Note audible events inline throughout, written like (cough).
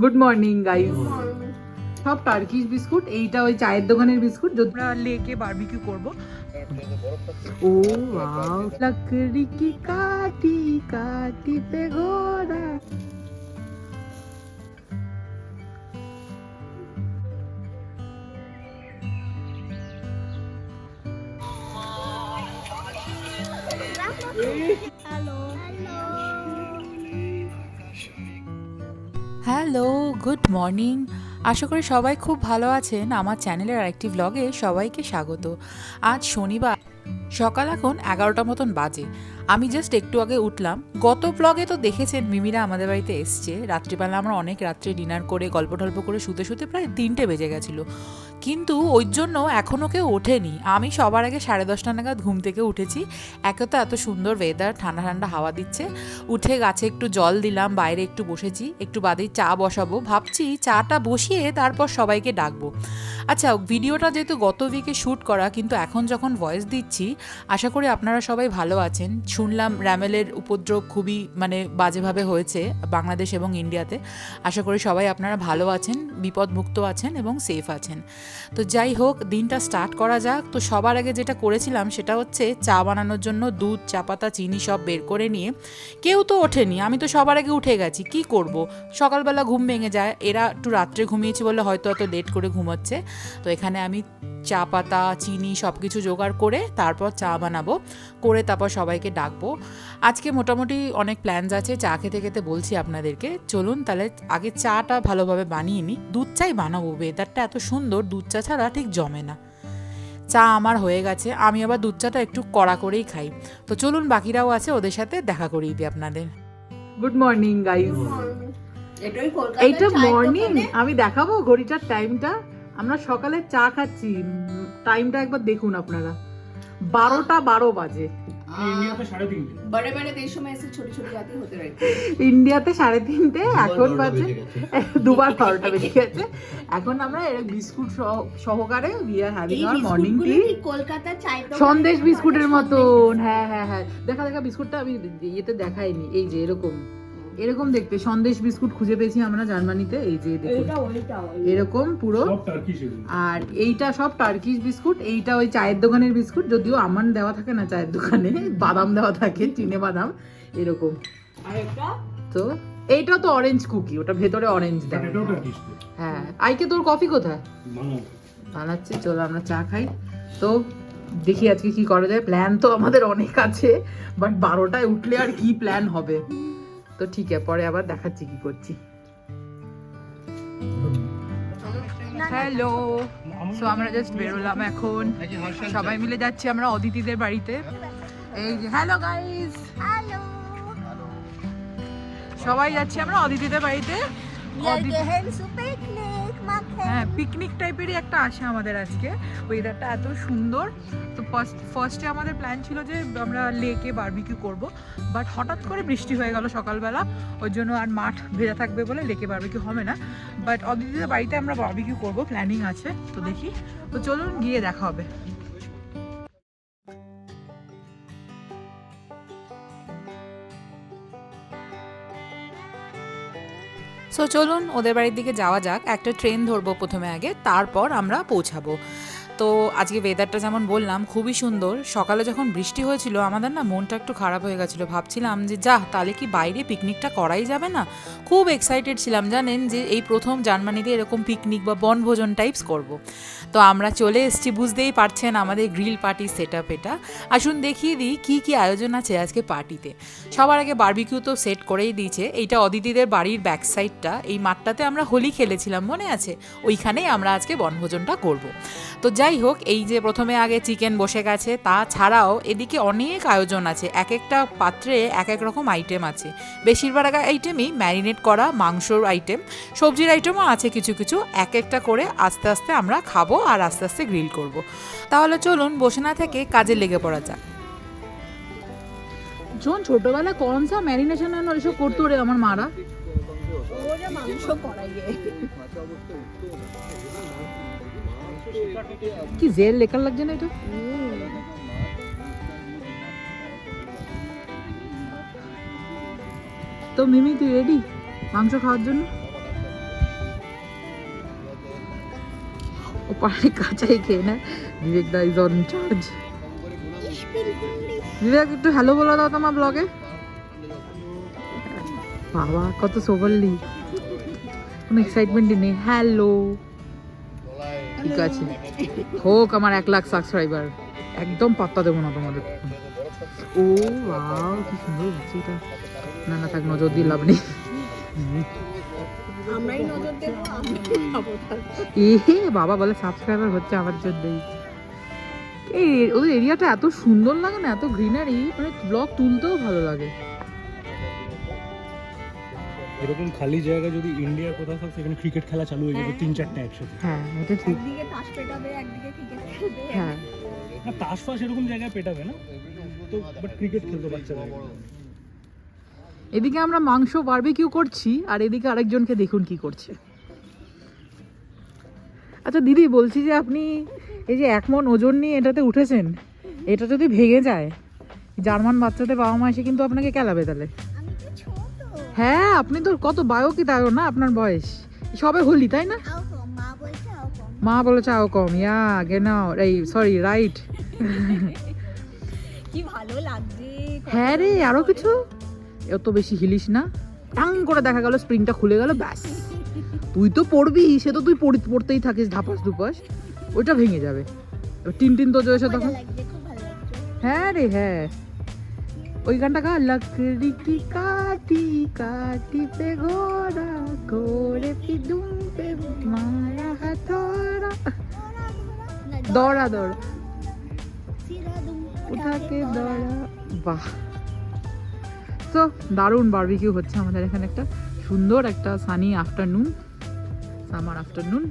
Good morning guys সব Turkish biscuit এইটা ওই চায়ের দোকানের বিস্কুট যদি আমরা লেকে বারবিকিউ করব। ও ওয়াও লাকড়ি কি কাটি কাটি পে হ্যালো, গুড মর্নিং। আশা করি সবাই খুব ভালো আছেন। আমার চ্যানেলের আরেকটি ব্লগে সবাইকে স্বাগত। আজ শনিবার, সকাল এখন এগারোটা মতন বাজে। আমি জাস্ট একটু আগে উঠলাম। গত ব্লগে তো দেখেছেন, মিমিরা আমাদের বাড়িতে এসছে। রাত্রিবেলা আমরা অনেক রাত্রে ডিনার করে গল্প টল্প করে শুতে শুতে প্রায় তিনটে বেজে গেছিল। কিন্তু ওই জন্য এখনও কেউ ওঠেনি। আমি সবার আগে সাড়ে দশটা নাগাদ ঘুম থেকে উঠেছি। একে তো এত সুন্দর ওয়েদার ঠান্ডা ঠান্ডা হাওয়া দিচ্ছে। উঠে গাছে একটু জল দিলাম, বাইরে একটু বসেছি, একটু বাদেই চা বসাবো। ভাবছি চাটা বসিয়ে তারপর সবাইকে ডাকবো। আচ্ছা ভিডিওটা যেহেতু গত উইকে শ্যুট করা, কিন্তু এখন যখন ভয়েস দিচ্ছি, আশা করি আপনারা সবাই ভালো আছেন। শুনলাম র্যামেলের উপদ্রব খুবই মানে বাজেভাবে হয়েছে বাংলাদেশ এবং ইন্ডিয়াতে আশা করি সবাই আপনারা ভালো আছেন, বিপদমুক্ত আছেন এবং সেফ আছেন। তো যাই হোক, দিনটা স্টার্ট করা যাক। তো সবার আগে যেটা করেছিলাম সেটা হচ্ছে চা বানানোর জন্য দুধ, চা পাতা, চিনি সব বের করে নিয়ে, কেউ তো ওঠেনি, আমি তো সবার আগে উঠে গেছি, কি করব? সকালবেলা ঘুম ভেঙে যায়, এরা একটু রাত্রে ঘুমিয়েছি বলে হয়তো এত লেট করে ঘুমাচ্ছে। তো এখানে আমি চা পাতা চিনি সব কিছু জোগাড় করে তারপর চা বানাবো করে তারপর সবাইকে ডাকবো। আজকে মোটামুটি অনেক প্ল্যানস আছে চা খেতে খেতে বলছি আপনাদেরকে। চলুন তাহলে আগে চাটা ভালোভাবে বানিয়ে নিই। দুধ চাই বানাবো ওয়েদারটা এত সুন্দর দুধ চা ছাড়া ঠিক জমে না। চা আমার হয়ে গেছে আমি আবার দুধ চাটা একটু কড়া করেই খাই। তো চলুন বাকিরাও আছে ওদের সাথে দেখা করিয়ে দিই আপনাদের। গুড মর্নিং গাইস এটাই এইটা মর্নিং আমি দেখাবো ঘড়িটার টাইমটা আমরা সকালে চা খাচ্ছি টাইমটা একবার দেখুন আপনারা। বারোটা বারো বাজে। ইন্ডিয়াতে সাড়ে তিনটে। এখন বাজে (laughs) দুবার বারোটা বেজে গেছে। এখন আমরা বিস্কুট সহকারে হ্যাভিং মর্নিং টি সন্দেশ বিস্কুটের মতন। হ্যাঁ হ্যাঁ হ্যাঁ। দেখা দেখা বিস্কুটটা আমি ইয়েতে দেখাইনি। এই যে এরকম। এরকম দেখতে সন্দেশ বিস্কুট খুঁজে পেয়েছি আমরা জার্মানিতে এই যে দেখুন। এরকম পুরো। সব টার্কিশ আর এইটা সব টার্কিশ বিস্কুট এইটা ওই চায়ের দোকানের বিস্কুট যদিও আমার দেওয়া থাকে না চায়ের দোকানে বাদাম দেওয়া থাকে চিনে বাদাম এরকম। আর একটা? তো এইটা তো অরেঞ্জ কুকি ওটা ভেতরে অরেঞ্জ দেয় হ্যাঁ। আইকে তোর কফি কোথায়? বানাচ্ছি চলো আমরা চা খাই। তো দেখি আজকে কি করা যায়। প্ল্যান তো আমাদের অনেক আছে বাট বারোটায় উঠলে আর কি প্ল্যান হবে? তো ঠিক আছে পরে আবার দেখাচ্ছি কি করছি। হ্যালো সো আমরা জাস্ট বেরোলাম এখন। সবাই মিলে যাচ্ছি আমরা অদিতিদের বাড়িতে। এই যে হ্যালো গাইস হ্যালো সবাই যাচ্ছি আমরা অদিতিদের বাড়িতে। অদিতি- হ্যাঁ পিকনিক টাইপেরই একটা আসে আমাদের আজকে। ওয়েদারটা এত সুন্দর। তো ফার্স্ট ফার্স্টে আমাদের প্ল্যান ছিল যে আমরা লেকে বারবিকিউ করব। বাট হঠাৎ করে বৃষ্টি হয়ে গেল সকালবেলা। ওই জন্য আর মাঠ ভেজা থাকবে বলে লেকে বারবিকিউ হবে না। বাট অদিতিদের বাড়িতে আমরা বারবিকিউ করব প্ল্যানিং আছে। তো দেখি। তো চলুন গিয়ে দেখা হবে। সো চলুন ওদের বাড়ির দিকে যাওয়া যাক। একটা ট্রেন ধরবো প্রথমে আগে, তারপর আমরা পৌঁছাবো। তো আজকে ওয়েদারটা যেমন বললাম, খুবই সুন্দর। সকালে যখন বৃষ্টি হয়েছিল, আমাদের না মনটা একটু খারাপ হয়ে গেছিল। ভাবছিলাম যে যা তাহলে কি বাইরে পিকনিকটা করাই যাবে না? খুব এক্সাইটেড ছিলাম, জানেন যে, এই প্রথম জার্মানিতে এরকম পিকনিক বা বনভোজন টাইপস করব। তো আমরা চলে এসেছি, বুঝতেই পারছেন আমাদের গ্রিল পার্টি সেট আপ এটা। আসুন দেখিয়ে দিই, কী কী আয়োজন আছে আজকে পার্টিতে সবার আগে বারবিকিউ তো সেট করেই দিয়েছে। এইটা অদিতিদের বাড়ির ব্যাক সাইডটা এই মাঠটাতে আমরা হোলি খেলেছিলাম, মনে আছে? ওইখানেই আমরা আজকে বনভোজনটা করব। তো যাই হোক এই যে প্রথমে আগে চিকেন বসে গেছে তাছাড়াও এদিকে অনেক আয়োজন আছে। এক একটা পাত্রে এক এক রকম আইটেম আছে। বেশিরভাগ আইটেমই ম্যারিনেট করা মাংসর আইটেম সবজির আইটেমও আছে কিছু কিছু। এক একটা করে আস্তে আস্তে আমরা খাব আর আস্তে আস্তে গ্রিল করব। তাহলে চলুন বসে না থেকে কাজে লেগে পড়া যাক। শোন ছোটবেলা কোন সা ম্যারিনেশন এসব করতো রে আমার মারা? মাংস করাই কি জেল লেখার লাগছে না এটা? তো মিমি, তুই রেডি মাংস খাওয়ার জন্য? ও পাহাড়ে কাঁচাই খেয়ে না। Bibek da is on charge Bibek, একটু হ্যালো বলে দাও তোমার ব্লগে বাবা, কত সোবললি কোনো এক্সাইটমেন্টই নেই। হ্যালো ঠিক আছে। হোক আমার এক লাখ সাবস্ক্রাইবার একদম পাত্তা দেবো না তোমাদের। ও বাও কি সুন্দর হচ্ছে এটা। না না থাক নজর দিয়ে লাভ নেই। এ বাবা বলে সাবস্ক্রাইবার হচ্ছে আমার জন্যই। এই ওদের এরিয়াটা এত সুন্দর লাগে না এত গ্রিনারি মানে ব্লগ তুলতেও ভালো লাগে। এরকম খালি জায়গা যদি ইন্ডিয়া কোথাও থাকতো এখানে ক্রিকেট খেলা চালু হয়ে যাবে তিন চারটে একসাথে। হ্যাঁ এটা ঠিক। একদিকে তাস পেটাবে একদিকে ক্রিকেট খেলবে। হ্যাঁ। না তাস ফাস এরকম জায়গায় পেটাবে না। তো বাট ক্রিকেট খেলতো বাচ্চারা। এদিকে আমরা মাংস বারবিকিউ করছি আর এদিকে আরেকজনকে দেখুন কি করছে। আচ্ছা দিদি বলছি যে আপনি এই যে এক মন ওজন নিয়ে এটাতে উঠেছেন এটা যদি ভেঙে যায় জার্মান বাচ্চাদের বাবা মা এসে কিন্তু আপনাকে কেলাবে তাহলে। হ্যাঁ আপনি তো কত বায়ো কি তাইও না আপনার বয়স? সবে হলি তাই না? মা বলছে আও কম। ইয়া গেনাও এই সরি রাইট কি ভালো লাগছে হ্যাঁ রে আরও কিছু? এত বেশি হিলিস না। টাং করে দেখা গেল স্প্রিংটা খুলে গেল ব্যাস। তুই তো পড়বি সে তো তুই পড়ি- পড়তেই থাকিস ধাপাস ধুপাস। ওইটা ভেঙে যাবে। টিন টিন তো এসে তখন। হ্যাঁ রে হ্যাঁ। ওই গানটা গা লকড়ি কি কাটি কাটি পে ঘোড়া ঘোড়ে পি দুম পে মারা হাথোড়া? দৌড়া দৌড়া। উঠাকে দৌড়া। বাহ। তো দারুণ বারবিকিউ হচ্ছে আমাদের এখানে একটা সুন্দর একটা সানি আফটারনুন সামার আফটারনুন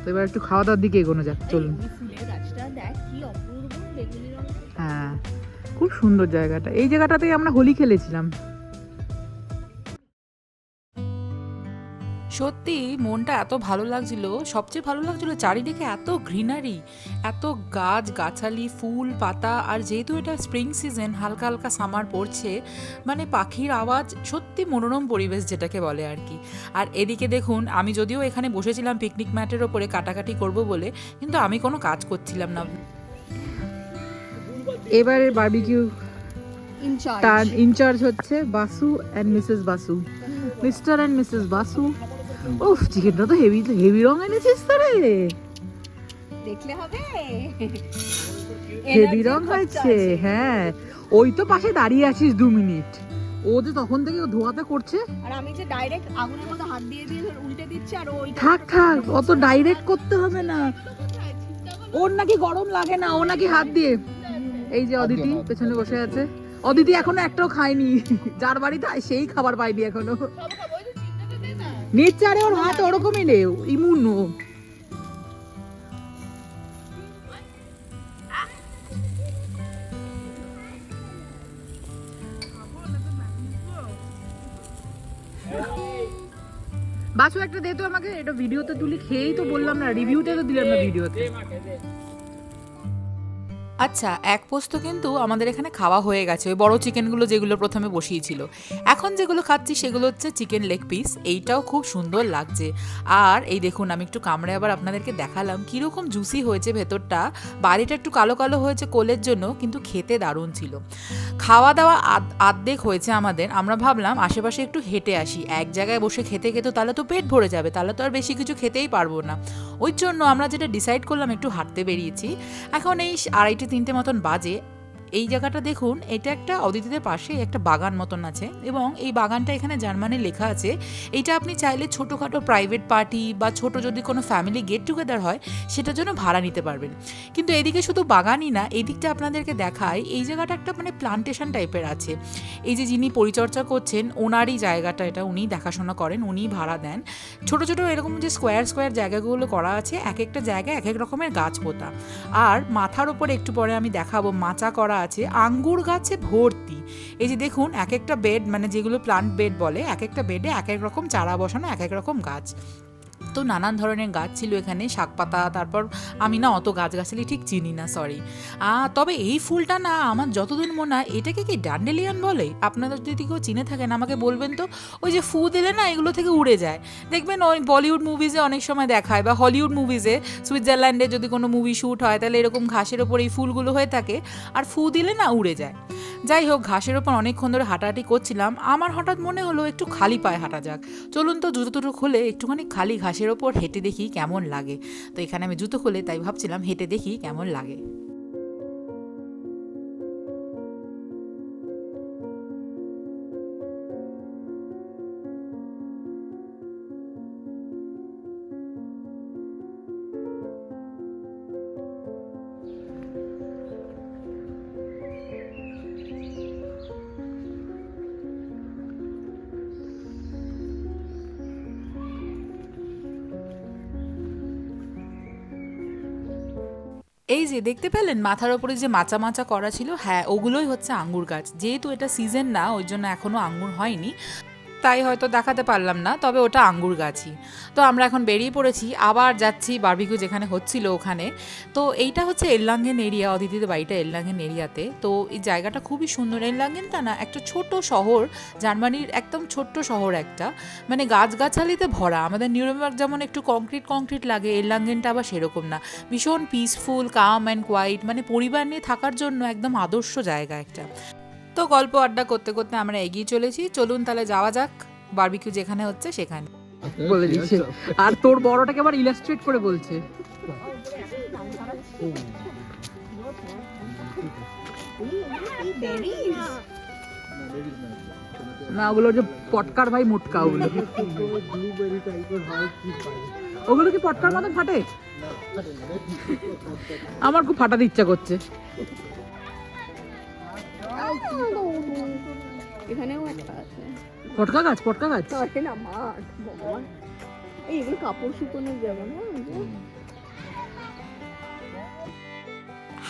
তো এবার একটু খাওয়া দাওয়ার দিকে এগোনো যাক চলুন। হ্যাঁ। খুব সুন্দর জায়গাটা। এই জায়গাটাতেই আমরা হোলি খেলেছিলাম। সত্যি, মনটা এত ভালো লাগছিল। সবচেয়ে ভালো লাগছিল চারিদিকে এত গ্রিনারি, এত গাছ, গাছালি, ফুল, পাতা, আর যেহেতু এটা স্প্রিং সিজন হালকা হালকা সামার পড়ছে মানে পাখির আওয়াজ সত্যি মনোরম পরিবেশ যেটাকে বলে আর কি। আর এদিকে দেখুন, আমি যদিও এখানে বসেছিলাম পিকনিক ম্যাটের ওপরে কাটাকাটি করব বলে, কিন্তু আমি কোনো কাজ করছিলাম না। এবারে বারবিকিউ তার ইনচার্জ হচ্ছে Basu and Mrs Basu. Mr and Mrs Basu. উফ চিকেনটা তো হেভি হেভি রং এনেছিস তো রে। দেখলে হবে। হেভি রং হয়েছে হ্যাঁ। ওই তো পাশে দাঁড়িয়ে আছিস দু মিনিট। ও যে তখন থেকে ধোয়াতে করছে। আর আমি যে ডাইরেক্ট আগুনের মধ্যে হাত দিয়ে দিয়ে উল্টে দিচ্ছি আর ওই থাক থাক অত ডাইরেক্ট করতে হবে না। ওর নাকি গরম লাগে না ও নাকি হাত দিয়ে এই যে অদিতি পেছনে বসে আছে। অদিতি এখনও একটাও খায়নি। যার বাড়িতে আয় সেই খাবার পায়নি এখনও। নিচ্ছে আরে ওর হাত ওরকমই রে ইমুন বাসু একটা দে তো আমাকে এটা ভিডিওতে তুলি খেয়েই তো বললাম না রিভিউতে তো দিলাম না ভিডিওতে। আচ্ছা এক পোস্ত কিন্তু আমাদের এখানে খাওয়া হয়ে গেছে। ওই বড় চিকেনগুলো যেগুলো প্রথমে বসিয়েছিল। এখন যেগুলো খাচ্ছি সেগুলো হচ্ছে চিকেন লেগ পিস। এইটাও খুব সুন্দর লাগছে। আর এই দেখুন, আমি একটু কামড়ে আবার আপনাদেরকে দেখালাম কীরকম জুসি হয়েছে ভেতরটা। বাড়িটা একটু কালো কালো হয়েছে কোলের জন্য, কিন্তু খেতে দারুণ ছিল। খাওয়া দাওয়া আর্ধেক হয়েছে আমাদের। আমরা ভাবলাম আশেপাশে একটু হেঁটে আসি। এক জায়গায় বসে খেতে খেতে তাহলে তো পেট ভরে যাবে। তাহলে তো আর বেশি কিছু খেতেই পারব না। ওই জন্য আমরা যেটা ডিসাইড করলাম, একটু হাঁটতে বেরিয়েছি। এখন এই আড়াইটে, তিনটে মতন বাজে। এই জায়গাটা দেখুন, এটা একটা অদিতিদের পাশে একটা বাগান মতন আছে এবং এই বাগানটা এখানে জার্মানে লেখা আছে, এটা আপনি চাইলে ছোটোখাটো প্রাইভেট পার্টি বা ছোট যদি কোনো ফ্যামিলি গেট টুগেদার হয়, সেটার জন্য ভাড়া নিতে পারবেন। কিন্তু এদিকে শুধু বাগানই না, এদিকটা আপনাদেরকে দেখায়, এই জায়গাটা একটা মানে প্লান্টেশন টাইপের আছে। এই যে যিনি পরিচর্যা করছেন, ওনারই জায়গাটা এটা উনি দেখাশোনা করেন, উনি ভাড়া দেন। ছোট ছোট এরকম যে স্কোয়ার স্কোয়ার জায়গাগুলো করা আছে এক একটা জায়গায় এক এক রকমের গাছ পোতা আর মাথার ওপরে একটু পরে আমি দেখাবো, মাচা করা আছে, আঙ্গুর গাছে ভর্তি। এই যে দেখুন, এক একটা বেড মানে যেগুলো প্লান্ট বেড বলে, এক একটা বেডে এক এক রকম চারা বসানো, এক এক রকম গাছ। তো নানান ধরনের গাছ ছিল এখানে শাক পাতা তারপর আমি না অত গাছগাছালি ঠিক চিনি না সরি তবে এই ফুলটা না আমার যতদূর মনে হয়, এটাকে কি ডান্ডেলিয়ান বলে? আপনাদের যদি কেউ চিনে থাকেন, আমাকে বলবেন তো। ওই যে ফু দিলে না এগুলো থেকে উড়ে যায়। দেখবেন ওই বলিউড মুভিজে অনেক সময় দেখায় বা হলিউড মুভিজে সুইজারল্যান্ডে যদি কোনো মুভি শ্যুট হয়, তাহলে এরকম ঘাসের ওপর এই ফুলগুলো হয়ে থাকে, আর ফু দিলে না উড়ে যায়। যাই হোক, ঘাসের ওপর অনেকক্ষণ ধরে হাঁটাহাঁটি করছিলাম। আমার হঠাৎ মনে হলো একটু খালি পায়ে হাঁটা যাক। চলুন তো জুতো টুটো খুলে একটুখানি খালি ঘাসের ওপর হেঁটে দেখি কেমন লাগে। তো এখানে আমি জুতো খুলে তাই ভাবছিলাম হেঁটে দেখি কেমন লাগে। এই যে দেখতে পেলেন মাথার ওপরে যে মাচা মাচা করা ছিল? হ্যাঁ ওগুলোই হচ্ছে আঙ্গুর গাছ। যেহেতু এটা সিজন না, ওই জন্য এখনও আঙ্গুর হয়নি। তাই হয়তো দেখাতে পারলাম না, তবে ওটা আঙ্গুর গাছই। তো আমরা এখন বেরিয়ে পড়েছি, আবার যাচ্ছি বারবিকিউ যেখানে হচ্ছিল ওখানে। তো এইটা হচ্ছে এল্লাঙ্গেন এরিয়া অদিতিদের বাড়িটা এল্লাঙ্গেন এরিয়াতে। তো এই জায়গাটা খুবই সুন্দর। এল্লাঙ্গেনটা না, একটা ছোট শহর, জার্মানির একদম ছোট্ট শহর একটা। মানে গাছগাছালিতে ভরা। আমাদের নিউরমবার্গ যেমন একটু কংক্রিট কংক্রিট লাগে এল্লাঙ্গেনটা আবার সেরকম না। ভীষণ পিসফুল কাম অ্যান্ড কোয়াইট মানে পরিবার নিয়ে থাকার জন্য একদম আদর্শ জায়গা একটা। তো গল্প আড্ডা করতে করতে আমরা এগিয়ে চলেছি। চলুন তাহলে যাওয়া যাক। বারবিকিউ যেখানে হচ্ছে সেখানে। বলে দিচ্ছে আর তোর বড়টাকে আবার ইলাস্ট্রেট করে বলছে। না, ওগুলো যে পটকার ভাই মোটকা ওগুলো। ওগুলো কি পটকার মতন ফাটে? আমার খুব ফাটাতে ইচ্ছা করছে। এখানেও একটা আছে। পটকা গাছ পটকা গাছ? না মাঠ বাবা এই এগুলো কাপড় শুকোনোর যেমন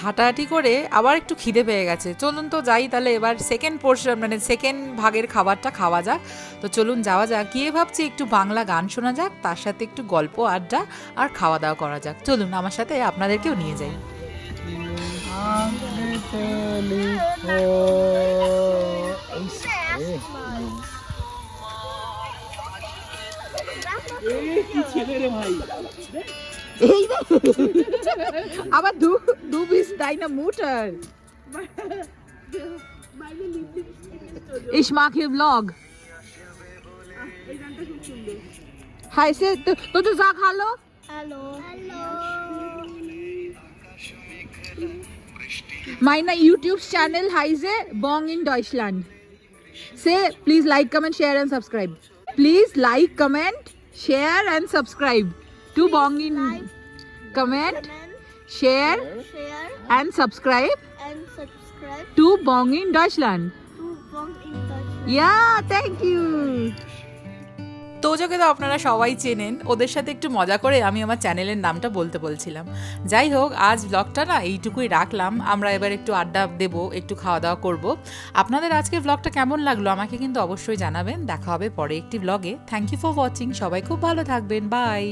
হাঁটাহাঁটি করে আবার একটু খিদে পেয়ে গেছে। চলুন তো যাই তাহলে এবার সেকেন্ড পোর্শন মানে সেকেন্ড ভাগের খাবারটা খাওয়া যাক। তো চলুন যাওয়া যাক। গিয়ে ভাবছি একটু বাংলা গান শোনা যাক তার সাথে একটু গল্প আড্ডা আর খাওয়া দাওয়া করা যাক। চলুন আমার সাথে আপনাদেরকেও নিয়ে যাই। আবার দু দু বিস ডাইনামোটার Ich mag hier Vlog. Heißt es, du, du, du sag Hallo? Hallo. Meine YouTube-Channel heißt Bong in Deutschland. Say, please like, comment, share and subscribe. Please like, comment, share and subscribe to Bong in comment, share Share and subscribe and subscribe to Bong in Deutschland. to Bong in Deutschland. Yeah, thank you. তোজোকে তো আপনারা সবাই চেনেন। ওদের সাথে একটু মজা করে আমি আমার চ্যানেলের নামটা বলতে বলছিলাম। যাই হোক, আজ ব্লগটা না এইটুকুই রাখলাম। আমরা এবার একটু আড্ডা দেব, একটু খাওয়া দাওয়া করব। আপনাদের আজকে ব্লগটা কেমন লাগল আমাকে কিন্তু অবশ্যই জানাবেন। দেখা হবে পরে একটি ব্লগে থ্যাংক ইউ ফর ওয়াচিং সবাই খুব ভালো থাকবেন। বাই